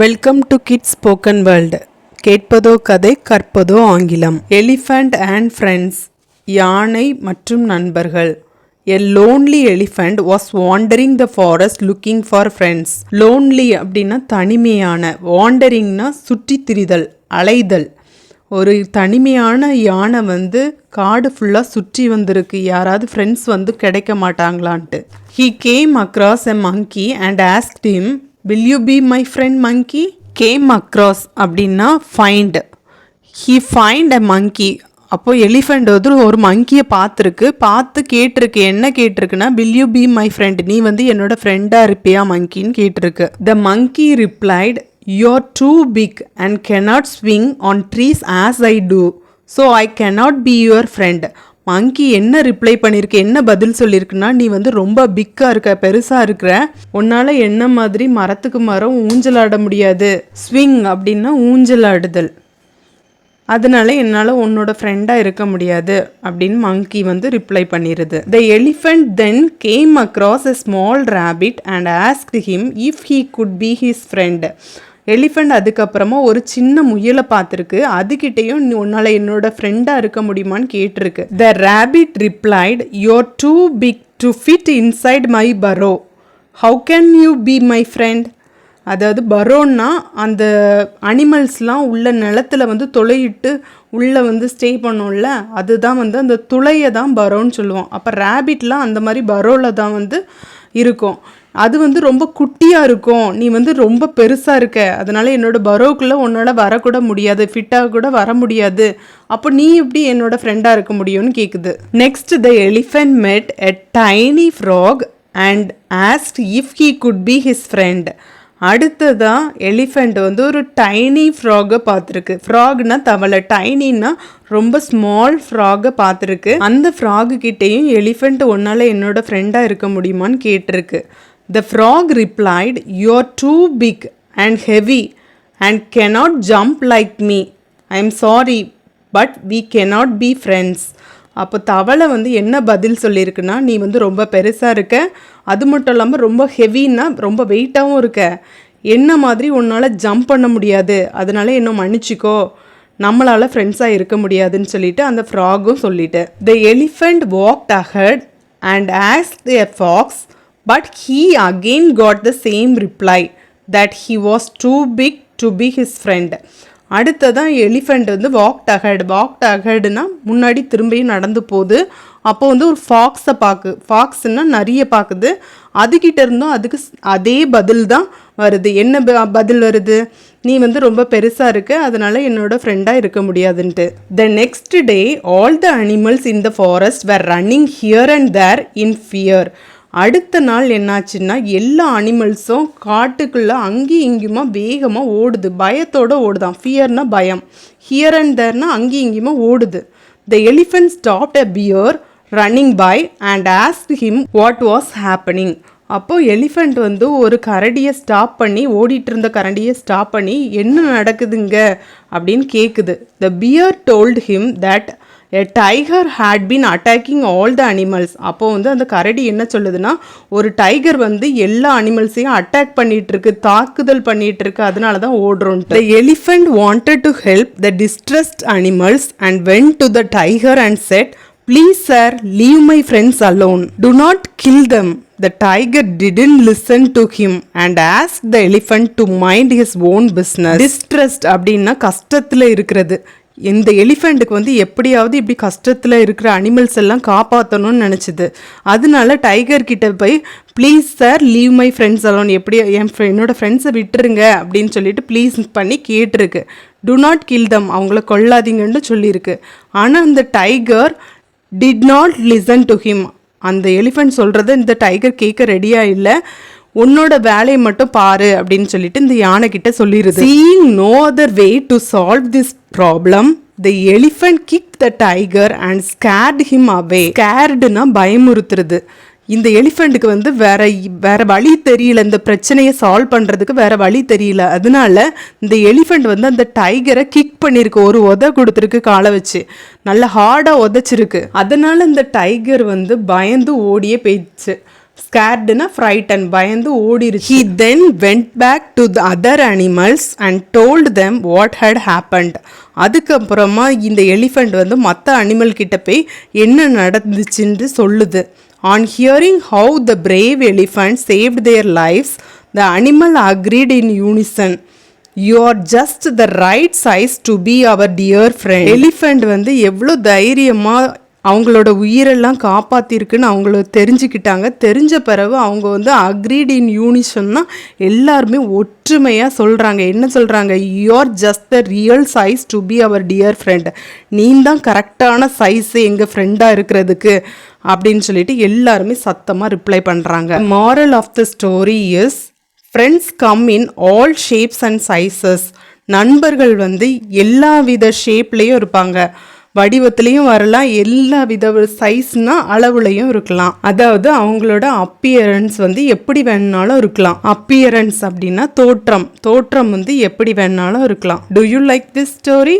Welcome to kids spoken world கேட்பதோ கதை கற்பதோ ஆங்கிலம். எலிஃபண்ட் அண்ட் ஃப்ரெண்ட்ஸ் யானை மற்றும் நண்பர்கள். A lonely elephant was wandering the forest looking for friends lonely அப்படின்னா தனிமையான வாண்டரிங்னா சுற்றி திரிதல் அலைதல். ஒரு தனிமையான யானை வந்து காடு ஃபுல்லாக சுற்றி வந்திருக்கு. யாராவது ஃப்ரெண்ட்ஸ் வந்து கிடைக்க மாட்டாங்களான்ட்டு. He came across a monkey and asked him will you be my friend monkey came across அப்படின்னா find he find a monkey அப்போது எலிஃபெண்ட் வந்து ஒரு மங்கியை பார்த்துருக்கு. பார்த்து கேட்டிருக்கு. என்ன கேட்டிருக்குன்னா will you be my friend நீ வந்து என்னோட ஃப்ரெண்டாக இருப்பியா மங்கின்னு கேட்டிருக்கு. The monkey replied you are too big and cannot swing on trees as I do so I cannot be your friend monkey என்ன ரிப்ளை பண்ணியிருக்கு என்ன பதில் சொல்லியிருக்குன்னா நீ வந்து ரொம்ப பிக்காக இருக்க பெருசாக இருக்கிற. உன்னால் என்ன மாதிரி மரத்துக்கு மரம் ஊஞ்சலாட முடியாது. ஸ்விங் அப்படின்னா ஊஞ்சலாடுதல். அதனால என்னால் உன்னோட ஃப்ரெண்டாக இருக்க முடியாது அப்படின்னு மங்கி வந்து ரிப்ளை பண்ணிடுது the elephant then came across a small rabbit and ask him if he could be his friend elephant அதுக்கப்புறமா ஒரு சின்ன முயலை பார்த்துருக்கு. அதுகிட்டேயும் உன்னால் என்னோட ஃப்ரெண்டாக இருக்க முடியுமான்னு கேட்டிருக்கு. The rabbit replied you're too big to fit inside my burrow how can you be my friend அதாவது பரோன்னா அந்த அனிமல்ஸ்லாம் உள்ள நிலத்துல வந்து துளையிட்டு உள்ளே வந்து ஸ்டே பண்ணோம்ல அதுதான் வந்து அந்த துளையை தான் பரோன்னு சொல்லுவோம். அப்போ ரேபிட்லாம் அந்த மாதிரி பரோவில் தான் வந்து இருக்கும். அது வந்து ரொம்ப குட்டியாக இருக்கும். நீ வந்து ரொம்ப பெருசாக இருக்க. அதனால் என்னோட பரோக்குள்ளே உன்னால் வரக்கூட முடியாது. ஃபிட்டாக கூட வர முடியாது. அப்போ நீ எப்படி என்னோடய ஃப்ரெண்டாக இருக்க முடியும்னு கேட்குது next the elephant met a tiny frog and asked if he could be his friend அடுத்ததான் எலிஃபெண்ட் வந்து ஒரு டைனி ஃப்ராகை பார்த்துருக்கு ஃப்ராக்னா தவளை. டைனின்னா ரொம்ப ஸ்மால் ஃப்ராகை பார்த்துருக்கு அந்த ஃப்ராகு கிட்டேயும் எலிஃபெண்ட் ஒன்றால் என்னோட ஃப்ரெண்டாக இருக்க முடியுமான்னு கேட்டிருக்கு. The frog replied you are too big and heavy and cannot jump like me I am sorry but we cannot be friends அப்போ தவளை வந்து என்ன பதில் சொல்லியிருக்குன்னா நீ வந்து ரொம்ப பெருசாக இருக்க. அது மட்டும் இல்லாமல் ரொம்ப ஹெவின்னா ரொம்ப வெயிட்டாகவும் இருக்க. என்ன மாதிரி உன்னால் ஜம்ப் பண்ண முடியாது. அதனால என்ன மன்னிச்சிக்கோ. நம்மளால் ஃப்ரெண்ட்ஸாக இருக்க முடியாதுன்னு சொல்லிட்டு அந்த ஃப்ராகும் சொல்லிட்டு. The elephant walked ahead and as a fox but he again got the same reply that he was too big to be his friend அடுத்ததான் எலிஃபெண்ட் வந்து வாக்ட் அஹெட் வாக்ட் அஹெட்னா முன்னாடி திரும்பியும் நடந்து போகுது. அப்போ வந்து ஒரு ஃபாக்ஸை பார்க்கு ஃபாக்ஸ்னா நிறைய பார்க்குது அதுகிட்ட இருந்தும் அதுக்கு அதே பதில் தான் வருது. என்ன ப- பதில் வருது? நீ வந்து ரொம்ப பெருசாக இருக்க. அதனால் என்னோட ஃப்ரெண்டாக இருக்க முடியாதுன்ட்டு. The next day all the animals in the forest were running here and there in fear அடுத்த நாள் என்னாச்சுன்னா எல்லா அனிமல்ஸும் காட்டுக்குள்ளே அங்கேயும் இங்கேயுமா வேகமாக ஓடுது. பயத்தோட ஓடுதான். ஃபியர்னா பயம். ஹியர் அண்ட் தேர்னா அங்கேயும் இங்கேயுமா ஓடுது. The elephant stopped a bear running by and ask him what was happening அப்போது எலிஃபெண்ட் வந்து ஒரு கரடியை ஸ்டாப் பண்ணி ஓடிட்டு இருந்த கரடியை ஸ்டாப் பண்ணி என்ன நடக்குதுங்க? அப்படின்னு கேட்குது the bear told him that a tiger had been attacking all the animals அப்போது வந்து அந்த கரடி என்ன சொல்லுதுன்னா ஒரு டைகர் வந்து எல்லா அனிமல்ஸையும் அட்டாக் பண்ணிகிட்ருக்கு தாக்குதல் பண்ணிகிட்ருக்கு அதனால தான் ஓடுறோம். The elephant wanted to help the distressed animals and went to the tiger and said please sir leave my friends alone do not kill them the tiger didn't listen to him and ask the elephant to mind his own business distressed அப்படின்னா கஷ்டத்தில் இருக்கிறது. இந்த எலிஃபெண்ட்டுக்கு வந்து எப்படியாவது இப்படி கஷ்டத்தில் இருக்கிற animals எல்லாம் காப்பாற்றணும்னு நினச்சிது. அதனால டைகர் கிட்ட போய் please sir leave my friends alone எப்படி என் என்னோட ஃப்ரெண்ட்ஸை விட்டுருங்க. அப்படின்னு சொல்லிட்டு ப்ளீஸ் பண்ணி கேட்டிருக்கு. டு நாட் கில் தம் அவங்கள கொல்லாதீங்கன்னு சொல்லியிருக்கு. ஆனால் அந்த tiger did not listen to him அந்த எலிஃபெண்ட் சொல்கிறத இந்த டைகர் கேட்க ரெடியாக இல்லை. உன்னோட வேலையை மட்டும் பாரு அப்படின்னு சொல்லிட்டு இந்த யானை கிட்ட சொல்லிடுது seeing no other way to solve this problem the elephant kick the tiger and scared him away ஸ்கேர்டுனா பயமுறுத்துறது. இந்த எலிஃபெண்ட்டுக்கு வந்து வேற வேற வழி தெரியல. இந்த பிரச்சனையை சால்வ் பண்ணுறதுக்கு வேற வழி தெரியல. அதனால இந்த எலிஃபெண்ட் வந்து அந்த டைகரை கிக் பண்ணியிருக்கு ஒரு உத கொடுத்துருக்கு காலை வச்சு. நல்ல ஹார்டாக உதைச்சிருக்கு. அதனால இந்த டைகர் வந்து பயந்து ஓடியே போயிடுச்சு. ஸ்கேர்டுனா ஃப்ரைட்டன் பயந்து ஓடிருச்சு. He then went back to the other animals and told them what had happened அதுக்கப்புறமா இந்த எலிஃபண்ட் வந்து மற்ற அனிமல் கிட்ட போய் என்ன நடந்துச்சுன்னு சொல்லுது. On hearing how the brave elephant saved their lives the animal agreed in unison you are just the right size to be our dear friend elephant வந்து எவ்வளோ தைரியமாக அவங்களோட உயிரெல்லாம் காப்பாற்றிருக்குன்னு அவங்கள தெரிஞ்சுக்கிட்டாங்க. தெரிஞ்ச பிறகு அவங்க வந்து அக்ரீட் இன் யூனிஷன்னா எல்லாருமே ஒற்றுமையாக சொல்கிறாங்க என்ன சொல்கிறாங்க you are just the real size to be our dear friend நீ தான் கரெக்டான சைஸு எங்கள் ஃப்ரெண்டாக இருக்கிறதுக்கு. அப்படின்னு சொல்லிட்டு எல்லாருமே சத்தமாக ரிப்ளை பண்ணுறாங்க moral of the story is friends come in all shapes and sizes நண்பர்கள் வந்து எல்லா வித ஷேப்லேயும் இருப்பாங்க. வடிவத்துலேயும் வரலாம் எல்லா வித சைஸ்னா அளவுலையும் இருக்கலாம். அதாவது அவங்களோட அப்பியரன்ஸ் வந்து எப்படி வேணுனாலும் இருக்கலாம். அப்பியரன்ஸ் அப்படின்னா தோற்றம். தோற்றம் வந்து எப்படி வேணுனாலும் இருக்கலாம். Do you like this story